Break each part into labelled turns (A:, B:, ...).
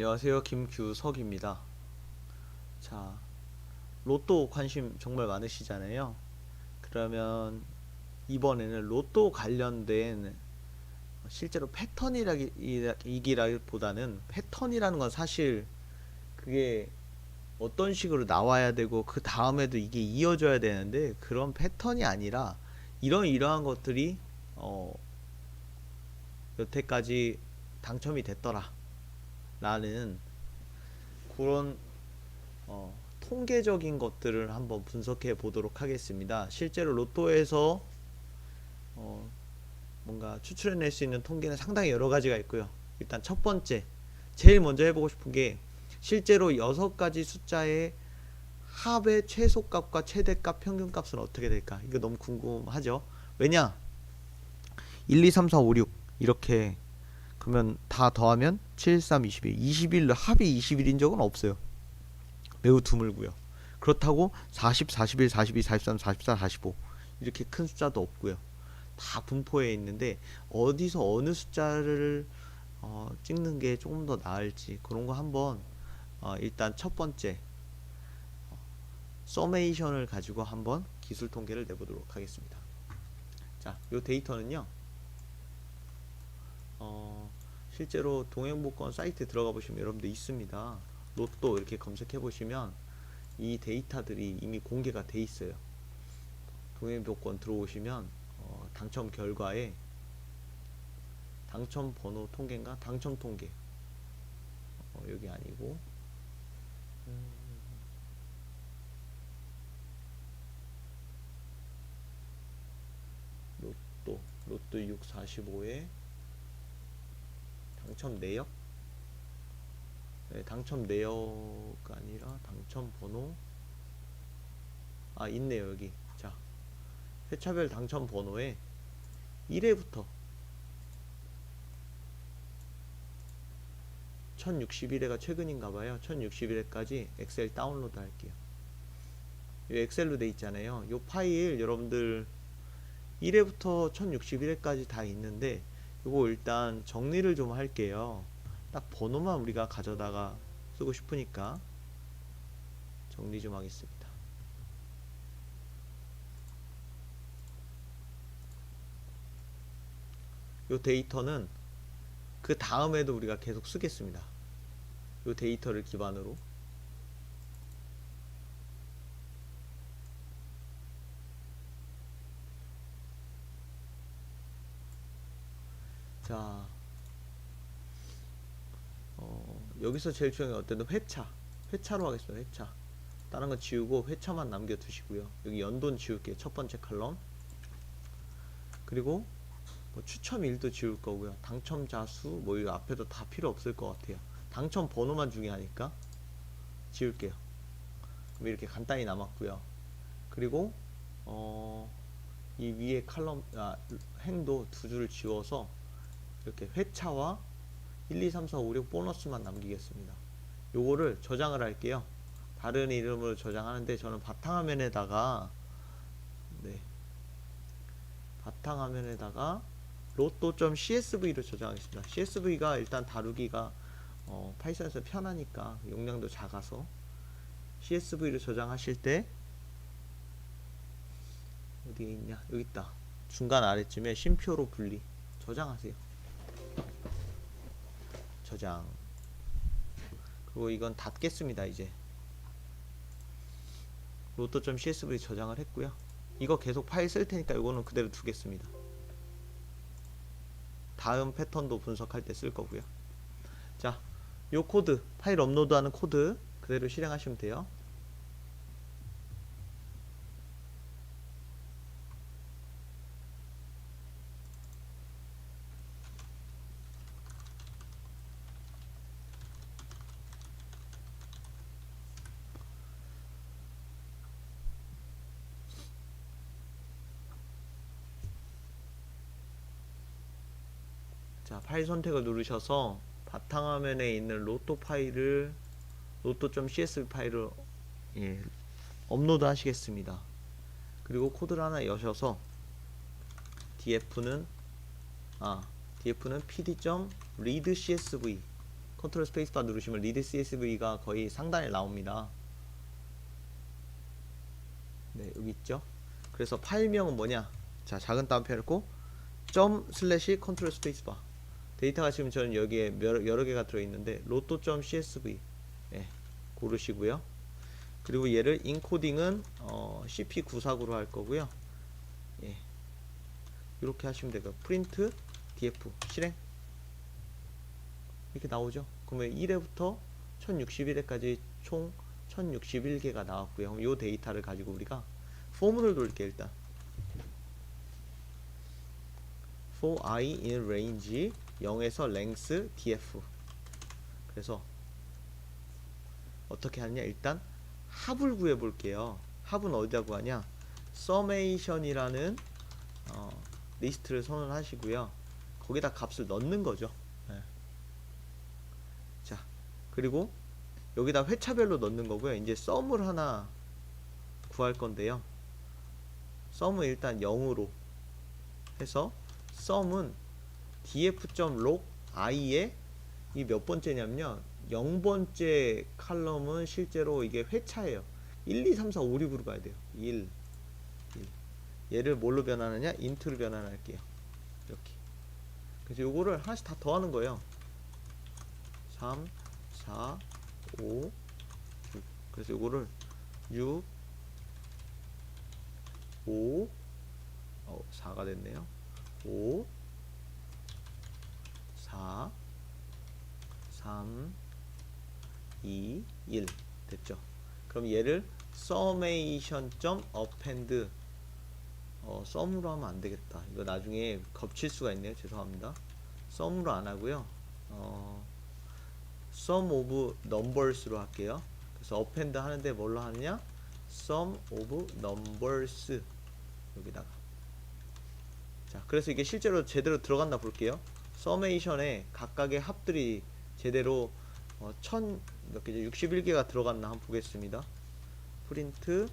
A: 안녕하세요. 김규석입니다. 자, 로또 관심 정말 많으시잖아요. 그러면 이번에는 로또 관련된 실제로 패턴이라기보다는 패턴이라는 건 사실 그게 어떤 식으로 나와야 되고 그 다음에도 이게 이어져야 되는데 그런 패턴이 아니라 이런 이러한 것들이 어 여태까지 당첨이 됐더라 라는 그런 어, 통계적인 것들을 한번 분석해 보도록 하겠습니다. 실제로 로또에서 어, 뭔가 추출해낼 수 있는 통계는 상당히 여러 가지가 있고요. 일단 첫 번째, 제일 먼저 해보고 싶은 게 실제로 여섯 가지 숫자의 합의 최소값과 최대값, 평균값은 어떻게 될까? 이거 너무 궁금하죠? 왜냐? 1, 2, 3, 4, 5, 6 이렇게 그러면 다 더하면 7, 3, 21. 21 합이 21인 적은 없어요. 매우 드물고요. 그렇다고 40, 41, 42, 43, 44, 45 이렇게 큰 숫자도 없고요. 다 분포에 있는데 어디서 어느 숫자를 어, 찍는 게 조금 더 나을지 그런 거 한번 어, 일단 첫 번째 어, 서메이션을 가지고 한번 기술 통계를 내보도록 하겠습니다. 자, 이 데이터는요. 어, 실제로 동행복권 사이트에 들어가 보시면 여러분들 있습니다. 로또 이렇게 검색해 보시면 이 데이터들이 이미 공개가 돼 있어요. 동행복권 들어오시면 어, 당첨 결과에 당첨 번호 통계인가 당첨 통계 어, 여기 아니고 음, 로또 로또 645에 당첨 내역 네, 당첨 내역가 아니라 당첨 번호? 아 있네요 여기. 자 회차별 당첨 번호에 1회부터 1061회가 최근인가봐요. 1061회까지 엑셀 다운로드 할게요. 이 엑셀로 돼 있잖아요. 이 파일 여러분들 1회부터 1061회까지 다 있는데 이거 일단 정리를 좀 할게요. 딱 번호만 우리가 가져다가 쓰고 싶으니까 정리 좀 하겠습니다. 이 데이터는 그 다음에도 우리가 계속 쓰겠습니다. 이 데이터를 기반으로 자, 어, 여기서 제일 중요한 게 어떤 회차. 회차로 하겠습니다. 회차. 다른 거 지우고 회차만 남겨두시고요. 여기 연돈 지울게요. 첫 번째 칼럼. 그리고 뭐 추첨일도 지울 거고요. 당첨자 수, 뭐 이거 앞에도 다 필요 없을 것 같아요. 당첨 번호만 중요하니까 지울게요. 이렇게 간단히 남았고요. 그리고 어, 이 위에 칼럼, 아, 행도 두 줄을 지워서 이렇게 회차와 1, 2, 3, 4, 5, 6 보너스만 남기겠습니다. 요거를 저장을 할게요. 다른 이름으로 저장하는데 저는 바탕화면에다가 네. 바탕화면에다가 로또.csv로 저장하겠습니다. csv가 일단 다루기가 어, 파이썬에서 편하니까 용량도 작아서 csv로 저장하실 때 어디에 있냐? 여기 있다. 중간 아래쯤에 쉼표로 분리 저장하세요. 저장. 그리고 이건 닫겠습니다 이제. 로또.csv 저장을 했고요. 이거 계속 파일 쓸 테니까 이거는 그대로 두겠습니다. 다음 패턴도 분석할 때 쓸 거고요. 자 요 코드 파일 업로드하는 코드 그대로 실행하시면 돼요 자, 파일 선택을 누르셔서 바탕화면에 있는 로또 파일을 로또.csv 파일을 예, 업로드 하시겠습니다. 그리고 코드를 하나 여셔서 df는 아, df는 pd.readcsv 컨트롤 스페이스바 누르시면 리드 CSV가 거의 상단에 나옵니다. 네, 여기 있죠. 그래서 파일명은 뭐냐? 자, 작은 따옴표 해놓고 점 슬래시 컨트롤 스페이스바. 데이터가 지금 저는 여기에 여러, 개가 들어있는데 로또.csv 예, 고르시고요. 그리고 얘를 인코딩은 어, CP949로 할 거고요. 예. 이렇게 하시면 되고 프린트 df 실행 이렇게 나오죠. 그러면 1회부터 1061회까지 총 1061개가 나왔고요. 그럼 이 데이터를 가지고 우리가 포문을 돌릴게요. 일단 for i in range 0에서 length df 그래서 어떻게 하느냐 일단 합을 구해 볼게요. 합은 어디다 구하냐? summation이라는 어, 리스트를 선언하시고요. 거기다 값을 넣는 거죠. 네. 자, 그리고 여기다 회차별로 넣는 거고요. 이제 썸을 하나 구할 건데요. 썸은 일단 0으로 해서 썸은 df.log i에 이몇 번째냐면요. 0번째 칼럼은 실제로 이게 회차예요. 1, 2, 3, 4, 5, 6으로 가야 돼요. 1, 1. 얘를 뭘로 변환하냐? 인트로 변환할게요. 이렇게. 그래서 요거를 하나씩 다 더하는 거예요. 3, 4, 5, 6. 그래서 요거를 6, 5, 어, 4가 됐네요. 5, 4, 3, 2, 1 됐죠. 그럼 얘를 summation.append 어, 썸으로 하면 안 되겠다. 이거 나중에 겹칠 수가 있네요. 죄송합니다. 썸으로 안 하고요. 어, sum of numbers로 할게요. 그래서 append 하는데 뭘로 하느냐? sum of numbers 여기다가 자, 그래서 이게 실제로 제대로 들어갔나 볼게요. Summation에 각각의 합들이 제대로 어, 천몇 개죠? 61개가 들어갔나 한번 보겠습니다. 프린트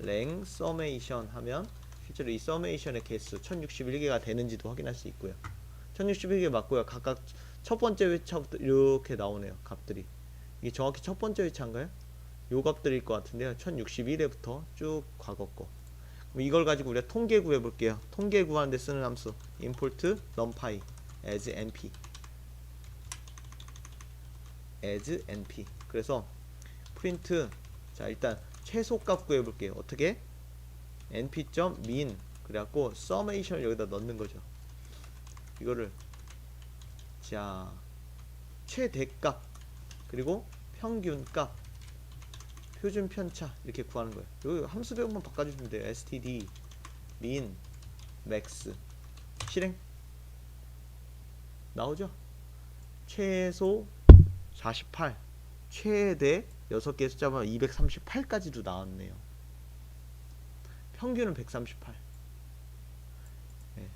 A: 랭 summation 하면 실제로 이 서메이션의 개수 1061개가 되는지도 확인할 수 있고요. 1061개 맞고요. 각각 첫 번째 회차부터 이렇게 나오네요. 값들이. 이게 정확히 첫 번째 회차인가요? 요 값들일 것 같은데요. 1061회부터 쭉 과거 거. 이걸 가지고 우리가 통계 구해 볼게요. 통계 구하는데 쓰는 함수 import numpy as np as np 그래서 프린트 자 일단 최소값 구해 볼게요. 어떻게? np.min 그래갖고 summation을 여기다 넣는 거죠. 이거를 자 최대값 그리고 평균값 표준 편차 이렇게 구하는 거예요. 여기 함수 배우만 바꿔주시면 돼요. std min max 실행 나오죠? 최소 48 최대 6개 숫자만 238까지도 나왔네요. 평균은 138. 예.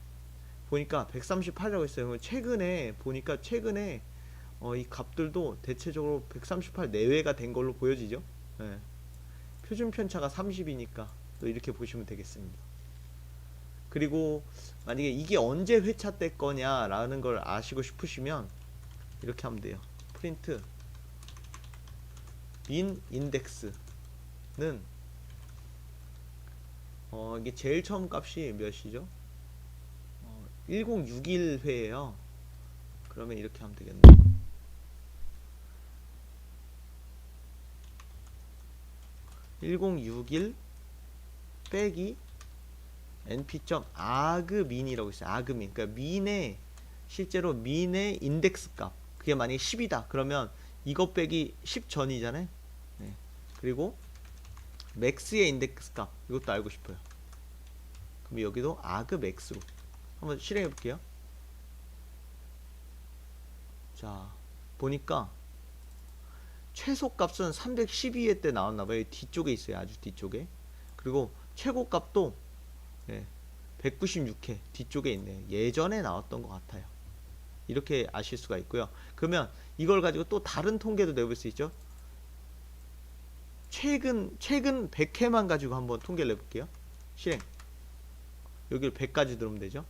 A: 보니까 138이라고 했어요. 최근에 보니까 최근에 어, 이 값들도 대체적으로 138 내외가 된 걸로 보여지죠. 예. 표준 편차가 30이니까 또 이렇게 보시면 되겠습니다. 그리고 만약에 이게 언제 회차될 거냐라는 걸 아시고 싶으시면 이렇게 하면 돼요. 프린트 빈 인덱스는 어, 이게 제일 처음 값이 몇이죠? 어, 1061회예요. 그러면 이렇게 하면 되겠네. (1061) 빼기 np.argmin이라고 있어요. argmin. 그러니까 민의 실제로 민의 인덱스 값. 그게 만약에 10이다. 그러면 이것 빼기 10 전이잖아요. 네. 그리고 맥스의 인덱스 값 이것도 알고 싶어요. 그럼 여기도 맥스로 한번 실행해 볼게요. 자 보니까 최소 값은 312회 때 나왔나 봐요. 뒤쪽에 있어요. 아주 뒤쪽에. 그리고 최고 값도 네, 196회 뒤쪽에 있네요. 예전에 나왔던 것 같아요. 이렇게 아실 수가 있고요. 그러면 이걸 가지고 또 다른 통계도 내볼 수 있죠. 최근 최근 100회만 가지고 한번 통계를 내볼게요. 실행. 여기를 100까지 들으면 되죠.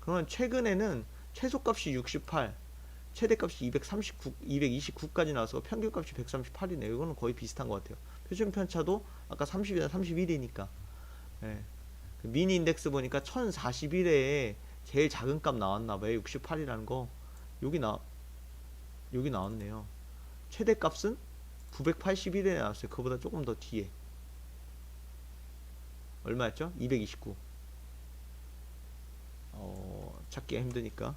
A: 그러면 최근에는 최소값이 68, 최대값이 239, 229까지 나와서 평균값이 138이네요. 이거는 거의 비슷한 것 같아요. 표준 편차도 아까 30이나 31이니까. 예. 그 미니 인덱스 보니까 1041에 제일 작은 값 나왔나 봐요. 68이라는 거. 여기 나 여기 나왔네요. 최대 값은 981에 나왔어요. 그보다 조금 더 뒤에. 얼마였죠? 229. 어, 찾기가 힘드니까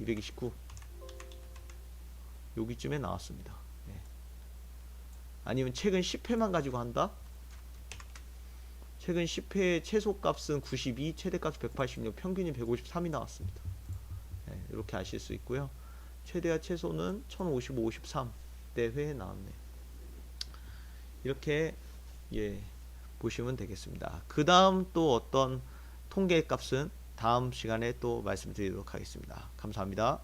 A: 229. 여기쯤에 나왔습니다. 예. 아니면 최근 10회만 가지고 한다? 최근 10회 최소값은 92, 최대값 186, 평균이 153이 나왔습니다. 예, 이렇게 아실 수 있고요. 최대와 최소는 1055, 53 대 회에 나왔네요. 이렇게 예 보시면 되겠습니다. 그 다음 또 어떤 통계 값은 다음 시간에 또 말씀드리도록 하겠습니다. 감사합니다.